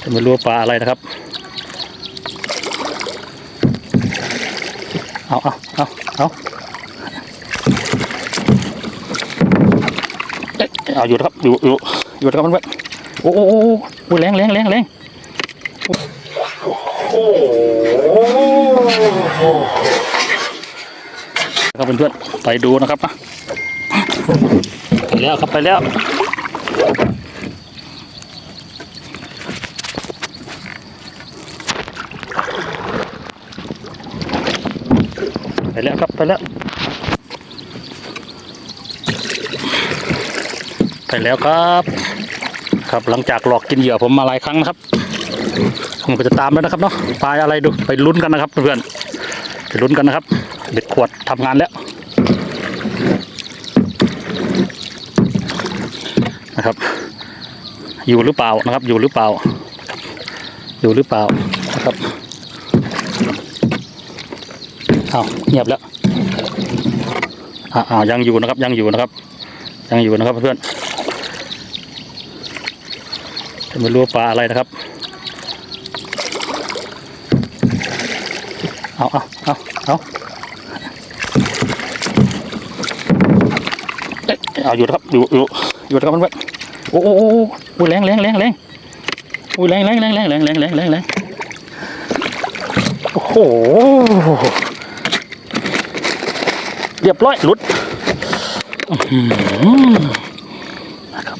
แต่ไม่รู้ว่าปลาอะไรนะครับ เอาเอาเอาเอาเอ๊ะอาอยู่นะครับ อยู่อยู่อยู่นะครับมันไว้โอ้โหโอ้โหโอ้ยแรงแรงแรงแรงครับเพื่อนๆไปดูนะครับนะไปแล้วครับไปแล้ว แล้วครับไปแล้ว ไปแล้วครับ ครับหลังจากหลอกกินเหยื่อผมมาหลายครั้งนะครับ ผมก็จะตามแล้วนะครับเนาะปลาอะไรดูไปลุ้นกันนะครับ เพื่อนไปลุ้นกันนะครับเบ็ดขวดทำงานแล้วนะครับ อยู่หรือเปล่านะครับ อยู่หรือเปล่า อยู่หรือเปล่านะครับ อ้าเงียบแล้วอ่าอ่ายังอยู่นะครับ ยังอยู่นะครับ ยังอยู่นะครับเพื่อนแต่ไม่รู้ปลาอะไรนะครับ เอาเอาเอาเอาเอ๊ะเอาอยู่นะครับ อยู่อยู่อยู่นะครับเพื่อนโอ้โหโอ้โหโอ้ยแรงแรงแรงแรงโอ้ยแรงแรงแรงแรงแรงแรงแรงแรงโอ้โห รียบร้อยหลุดนะครับ